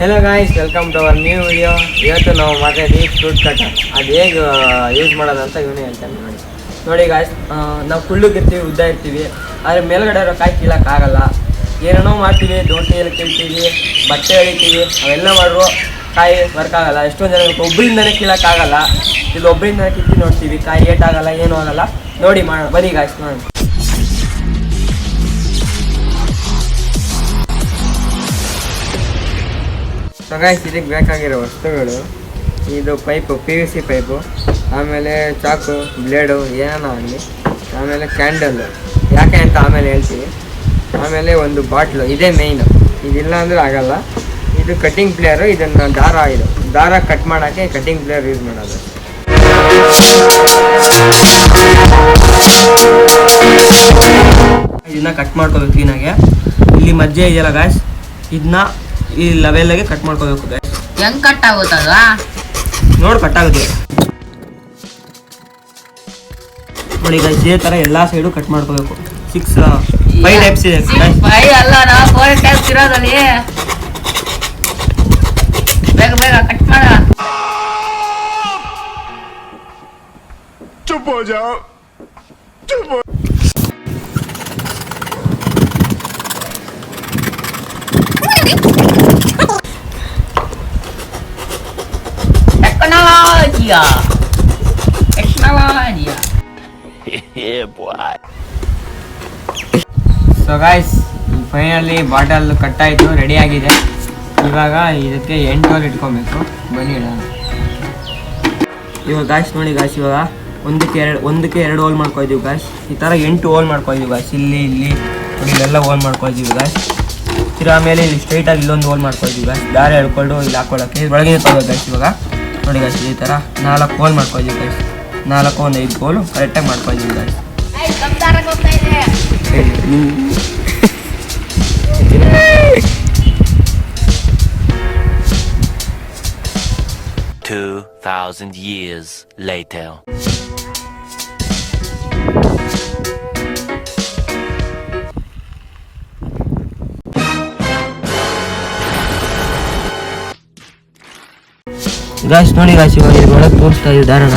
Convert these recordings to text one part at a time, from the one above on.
Hello guys welcome to our new video ಇವತ್ತು ನಾವು ಮಾತಾಡಿ ಫ್ರೂಟ್ ಕಟ್ ಅದು ಹೇಗೆ ಯೂಸ್ ಮಾಡೋದಂತ ಇವನೇ ಹೇಳ್ತಾನೆ ನೋಡಿ. ನೋಡಿ ಗಾಯ್ಸ್ ನಾವು ಕುಳ್ಳುಗಿರ್ತೀವಿ ಉದ್ದ ಇರ್ತೀವಿ. ಆದರೆ ಮೇಲ್ಗಡೆ ಇರೋ ಕಾಯಿ ಕೀಳೋಕ್ಕಾಗಲ್ಲ ಏನೇನೋ ಮಾಡ್ತೀವಿ, ದೋಸೆಯಲ್ಲಿ ಕೀಳ್ತೀವಿ, ಬಟ್ಟೆ ಎಳಿತೀವಿ ಅವೆಲ್ಲ ಮಾಡುವ ಕಾಯಿ ವರ್ಕ್ ಆಗಲ್ಲ. ಎಷ್ಟೊಂದು ಜನ ಒಬ್ಬರಿಂದನೇ ಕೀಳಕ್ಕಾಗಲ್ಲ ಇಲ್ಲಿ ಒಬ್ಬರಿಂದನೇ ಕಿತ್ತಿ ನೋಡ್ತೀವಿ, ಕಾಯಿ ಏಟಾಗಲ್ಲ ಏನೂ ಆಗಲ್ಲ. ನೋಡಿ ಮಾಡೋಣ ಬನ್ನಿ ಗಾಯ್ಸ್ ಮಾಡೋಣ ಸೊ ಗಾಯ್ಸ್ ಇದಕ್ಕೆ ಬೇಕಾಗಿರೋ ವಸ್ತುಗಳು. ಇದು pipe P U C pipe. ಆಮೇಲೆ ಚಾಕು, ಬ್ಲೇಡು ಏನೇನೋ ಆಗಲಿ. ಆಮೇಲೆ ಕ್ಯಾಂಡಲ್ಲು ಯಾಕೆ ಅಂತ ಆಮೇಲೆ ಹೇಳ್ತೀವಿ ಆಮೇಲೆ ಒಂದು ಬಾಟ್ಲು, ಇದೇ ಮೇಯ್ನು ಇದಿಲ್ಲ ಅಂದರೆ ಆಗಲ್ಲ. ಇದು ಕಟ್ಟಿಂಗ್ ಪ್ಲೇಯರು ಇದನ್ನು ದಾರ ಇದು. ದಾರ ಕಟ್ ಮಾಡೋಕ್ಕೆ ಕಟ್ಟಿಂಗ್ ಪ್ಲೇಯರ್ ಯೂಸ್ ಮಾಡೋದು. ಇದನ್ನ ಕಟ್ ಮಾಡ್ಕೋಬೇಕು ಕ್ಲೀನಾಗೆ ಇಲ್ಲಿ ಮಜ್ಜೆ ಇದೆಯಲ್ಲ ಗಾಯ್ಸ್ ಇದನ್ನ ಈ ಲೆವೆಲ್ಗೆ ಕಟ್ ಮಾಡ್ಕೋಬೇಕು ಗಾಯ್ಸ್ ಹೆಂಗ್ ಕಟ್ ಆಗುತ್ತದ ನೋಡಿ ಕಟ್ ಆಗುತ್ತೆ. ನೋಡಿ ಗಾಯ್ಸ್ ಇದೇ ತರ ಎಲ್ಲಾ ಸೈಡ್ ಕಟ್ ಮಾಡ್ಕೋಬೇಕು. ಸಿಕ್ಸ್ ಫೈವ್ ಟೈಪ್ಸ್ ಇದೆ ಫೈವ್ ಅಲ್ಲ ನಾವು ಫೋರ್ ಟೈಪ್ಸ್ ಇರೋದಲ್ಲಿ ಬೇಗ ಬೇಗ ಕಟ್ ಮಾಡ. ಚುಪ್ ಹೋ ಜಾओ ಚುಪ್ Extrawadia! Extrawadia! yeah, boy. So guys finally bottle ಕಟ್ಟಾಯಿತು ready ಆಗಿದೆ. ಇವಾಗ ಇದಕ್ಕೆ ಎಂಟೋರ್ ಇಟ್ಕೊಬೇಕು. ಬನ್ನಿ ಇಡೋಣ. ಇವಾಗ ಗಾಯ್ಸ್ ನೋಡಿ ಗಾಯ್ಸ್ ಇವಾಗ ಒಂದಕ್ಕೆ ಎರಡು ಒಂದಕ್ಕೆ ಎರಡು ಹೋಲ್ ಮಾಡ್ಕೊಯ್ದೀವಿ ಗಾಯ್ಸ್ ಈ ಥರ ಎಂಟು ಹೋಲ್ ಮಾಡ್ಕೊಯ್ದೀವಿ ಗಾಯ್ಸ್ ಇಲ್ಲಿ ಇಲ್ಲಿ ಇಲ್ಲೆಲ್ಲ ಹೋಲ್ ಮಾಡ್ಕೊಯ್ದೀವಿ ಗಾಯ್ಸ್ ತಿರ ಆಮೇಲೆ ಇಲ್ಲಿ ಸ್ಟ್ರೈಟಾಗಿ ಇಲ್ಲೊಂದು ಹೋಲ್ ಮಾಡ್ಕೊಯ್ದೀವಿ ಗಾಯ್ಸ್ ದಾರ ಹೇಳ್ಕೊಂಡು ಇಲ್ಲಿ ಹಾಕೊಳ್ಳೋಕ್ಕೆ. ಒಳಗೆ ತಗೋಬೇಕು ಗಾಯ್ಸ್ ಇವಾಗ. ನೋಡಿ ಗಾಯ್ಸ್ ಈ ಥರ ನಾಲ್ಕು ಹೋಲ್ ಮಾಡ್ಕೊಳ್ತೀವಿ ಗಾಯ್ಸ್ ನಾಲ್ಕು ಒಂದು ಐದು ಹೋಲು ಕರೆಕ್ಟಾಗಿ ಮಾಡ್ಕೊಳ್ತೀವಿ ಗಾಯ್ಸ್ ಹೋಗ್ತಾ ಇದೆ? Two thousand years later. Guys ನೋಡಿ ಗಾಯ್ಸ್ ಇವಾಗ ಇಲ್ಲಿ ಒಳಗೆ ತೋರಿಸ್ತಾ ಇದ್ದೀವಿ ದಾರಣ.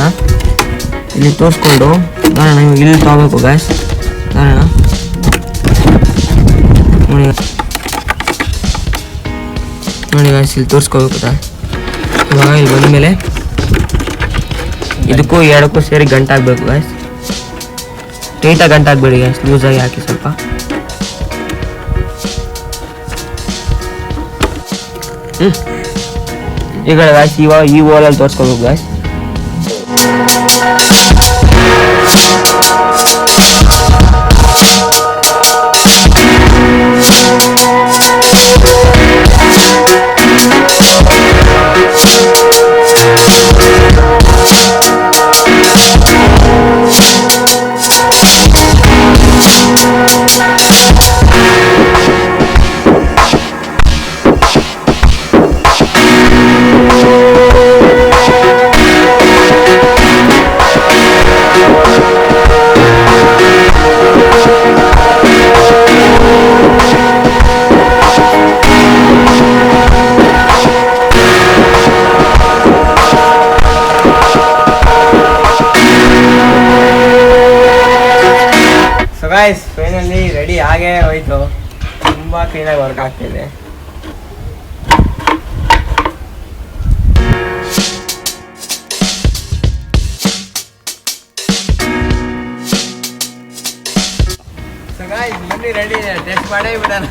ಇಲ್ಲಿ ತೋರಿಸ್ಕೊಂಡು ದಾರಣ ಇವಾಗ ಇಲ್ಲಿ ತಗೋಬೇಕು ಗಾಯ್ಸ್ ದಾರಣ. ನೋಡಿ ನೋಡಿ ಗಾಯ್ಸ್ ಇಲ್ಲಿ ತೋರಿಸ್ಕೋಬೇಕು ಇವಾಗ ಇಲ್ಲಿ ಬಂದಮೇಲೆ ಇದಕ್ಕೂ ಎರಡಕ್ಕೂ ಸೇರಿ ಗಂಟೆ ಹಾಕ್ಬೇಕು ಗಾಯ್ಸ್ ಟೈಟಾಗಿ ಗಂಟೆ ಹಾಕ್ಬೇಡಿ ಗಾಯ್ಸ್ ಲೂಸಾಗಿ ಹಾಕಿ ಸ್ವಲ್ಪ. ಹ್ಞೂ ಈಗ ಗಾಯ್ಸ್ ಇವಾಗ ಈ ಓಲಲ್ಲಿ ತೋರಿಸ್ಕೋಬೇಕು ಗಾಯ್ಸ್ ಗಾಯ್ಸ್ ಫೈನಲಿ ರೆಡಿ ಆಗೇ ಹೋಯ್ತು. ತುಂಬ ಕ್ಲೀನಾಗಿ ವರ್ಕ್ ಆಗ್ತಿದೆ ಸೊ ಗಾಯ್ಸ್ ಬನ್ನಿ ರೆಡಿ ಇದೆ ಟೆಸ್ಟ್ ಮಾಡೇ ಬಿಡೋಣ.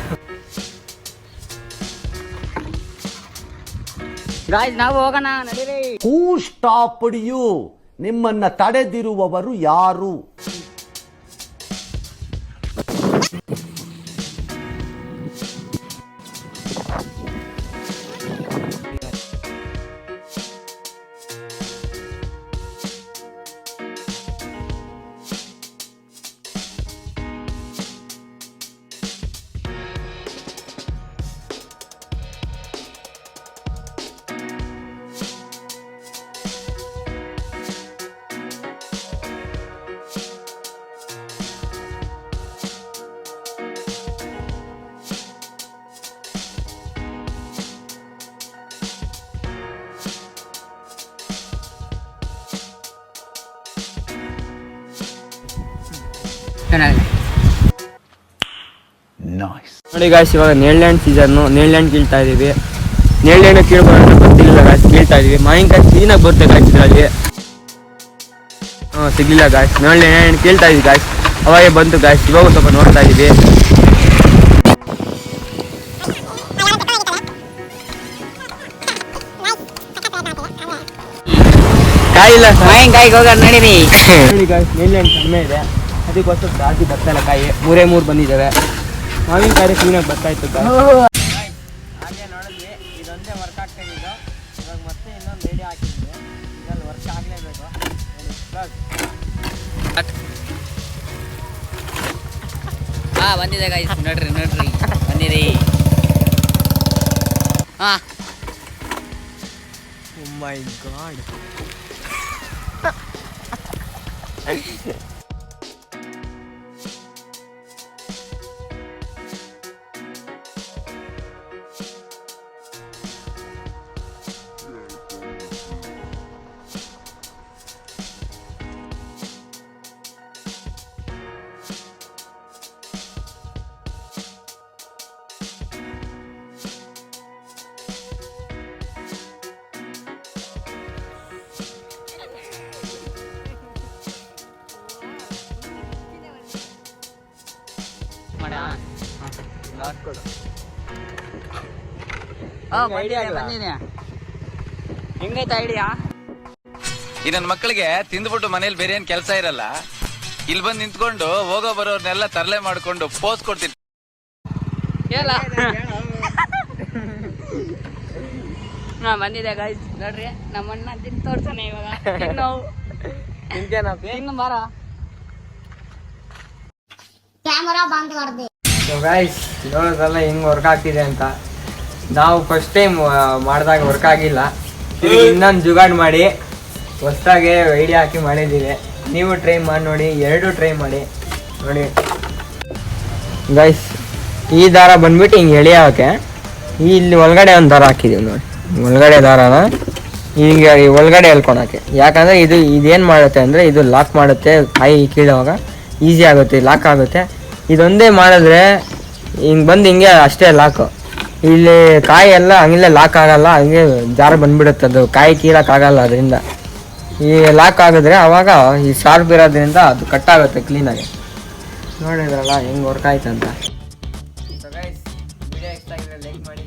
ಗಾಯ್ಸ್ ನಾವು ಹೋಗೋಣ ನಡೀರಿ. ಹೂ ಸ್ಟಾಪ್ ಯು ನಿಮ್ಮನ್ನ ತಡೆದಿರುವವರು ಯಾರು? ಚೆನ್ನಾಗಿದೆ ನೋಡಿ ಗಾಯ್ಸ್ ಇವಾಗ ನೇಳ್ಳೆಹಣ್ಣು ಸೀಸನ್ನು ನೇಳ್ಳೆಹಣ್ಣು ಕೀಳ್ತಾ ಇದೀವಿ. ನೇಳ್ಳೆಹಣ್ಣು ಕೀಳ್ಬಾರ್ದು ಗೊತ್ತಿಲ್ಲ ಗಾಯ್ಸ್ ಕೀಳ್ತಾ ಇದೀವಿ. ಮಾವಿನಕಾಯಿ ಕ್ಲೀನಾಗಿ ಬರುತ್ತೆ ಗಾಯ್ಸ್ ಇದರಲ್ಲಿ. ಹಾಂ ಸಿಗ್ಲಿಲ್ಲ ಗಾಯ್ಸ್ ನೇಳ್ಳೆಹಣ್ಣು ಕೀಳ್ತಾ ಇದೀವಿ ಗಾಯ್ಸ್ ಅವಾಗೆ ಬಂತು ಗಾಯ್ಸ್ ಇವಾಗ ಸ್ವಲ್ಪ ನೋಡ್ತಾ ಇದೀವಿ. ಕಾಯಿಲ್ಲ ಮಾವಿನಕಾಯಿಗೆ ಹೋಗೋಣ ನಡೀರಿ. ನೋಡಿ ಗಾಯ್ಸ್ ನೇಳ್ಳೆಹಣ್ಣು ಕಡಿಮೆ ಇದೆ. ಅದಕ್ಕೋಸ್ಕರ ಜಾಸ್ತಿ ಬರ್ತಾ ಇಲ್ಲ ಕಾಯಿ. ಮೂರೇ ಮೂರು ಬಂದಿದ್ದಾವೆ. ಮಾವಿನಕಾಯಿ ಕ್ಲೀನಾಗಿ ಬರ್ತಾ ಇತ್ತು. ಹಾಗೆ ನೋಡಿದ್ವಿ ಇದೊಂದೇ ವರ್ಕ್ ಆಗ್ತಾ ಇವಾಗ ಮತ್ತೆ ಇನ್ನೊಂದು ರೇಡಿಯೋ ಹಾಕಿದ್ವಿ. ಇದರಲ್ಲಿ ವರ್ಕ್ ಆಗಲೇಬೇಕು. ಹಾ ಬಂದಿದೆ ಗಾಯ್ಸ್ ನೋಡ್ರಿ ನೋಡ್ರಿ. ಬಂದಿರಿ. ಹಾ. ಮೈ ಗಾಡ್ ಹೆಂಗೈತೆ ಐಡಿಯಾ ಈ ನನ್ನ ಮಕ್ಕಳಿಗೆ ತಿಂದ್ಬಿಟ್ಟು ಮನೇಲಿ ಬೇರೆ ಏನ್ ಕೆಲಸ ಇರಲ್ಲ. ಇಲ್ಲಿ ಬಂದು ನಿಂತ್ಕೊಂಡು ಹೋಗೋ ಬರೋರ್ನೆಲ್ಲ ತರಲೆ ಮಾಡ್ಕೊಂಡು ಪೋಸ್ ಕೊಡ್ತೀನಿ. ಹೇಳ. ಹಾ ಬಂದಿದೆ ಗಾಯ್ಸ್ ನೋಡ್ರಿ ನಮ್ಮಣ್ಣ ತಿಂದು ತೋರ್ಸಾನೆ ಇವಾಗ. ತಿನ್ನು. ನಿಂತೇನಪ್ಪಿ ಬಂದ್ ಬಾರ ಗೈಸ್ ನೋಡೋದಲ್ಲ ಹೆಂಗ್ ವರ್ಕ್ ಆಗ್ತಿದೆ ಅಂತ. ನಾವು ಫಸ್ಟ್ ಟೈಮ್ ಮಾಡಿದಾಗ ವರ್ಕ್ ಆಗಿಲ್ಲ. ತಿರ್ಗಿ ಇನ್ನೊಂದು ಜುಗಾಡ್ ಮಾಡಿ ಹೊಸ್ದಾಗೆ ಐಡಿಯಾ ಹಾಕಿ ಮಾಡಿದ್ದೀವಿ. ನೀವು ಟ್ರೈ ಮಾಡಿ ನೋಡಿ ಎರಡು ಟ್ರೈ ಮಾಡಿ. ನೋಡಿ. ಗೈಸ್ ಈ ದಾರ ಬಂದ್ಬಿಟ್ಟು ಹಿಂಗೆ ಎಳೆಯೋಕೆ ಈ ಇಲ್ಲಿ ಒಳಗಡೆ ಒಂದು ದಾರ ಹಾಕಿದ್ದೀವಿ ನೋಡಿ. ಒಳಗಡೆ ದಾರನ ಹಿಂಗೆ ಈ ಒಳಗಡೆ ಎಳ್ಕೊಳಕ್ಕೆ. ಯಾಕಂದರೆ ಇದು ಇದೇನು ಮಾಡುತ್ತೆ ಅಂದರೆ ಇದು ಲಾಕ್ ಮಾಡುತ್ತೆ ಕಾಯಿ ಕೀಳುವಾಗ ಈಸಿ ಆಗುತ್ತೆ ಲಾಕ್ ಆಗುತ್ತೆ. ಇದೊಂದೇ ಮಾಡಿದ್ರೆ ಹಿಂಗೆ ಬಂದು ಹಿಂಗೆ ಅಷ್ಟೇ ಲಾಕು ಇಲ್ಲಿ ಕಾಯಿ ಎಲ್ಲ ಹಂಗಿಲ್ಲ ಲಾಕ್ ಆಗಲ್ಲ, ಹಂಗೆ ಜಾರ ಬಂದ್ಬಿಡುತ್ತೆ ಅದು. ಕಾಯಿ ಕೀಳಕ್ಕಾಗಲ್ಲ ಅದರಿಂದ. ಈ ಲಾಕ್ ಆಗಿದ್ರೆ ಆವಾಗ ಈ ಶಾರ್ಪ್ ಇರೋದ್ರಿಂದ ಅದು ಕಟ್ ಆಗುತ್ತೆ ಕ್ಲೀನಾಗಿ ನೋಡಿದ್ರಲ್ಲ, ಹೆಂಗೆ ವರ್ಕ್ ಆಯ್ತು ಅಂತ. ವಿಡಿಯೋ ಮಾಡಿ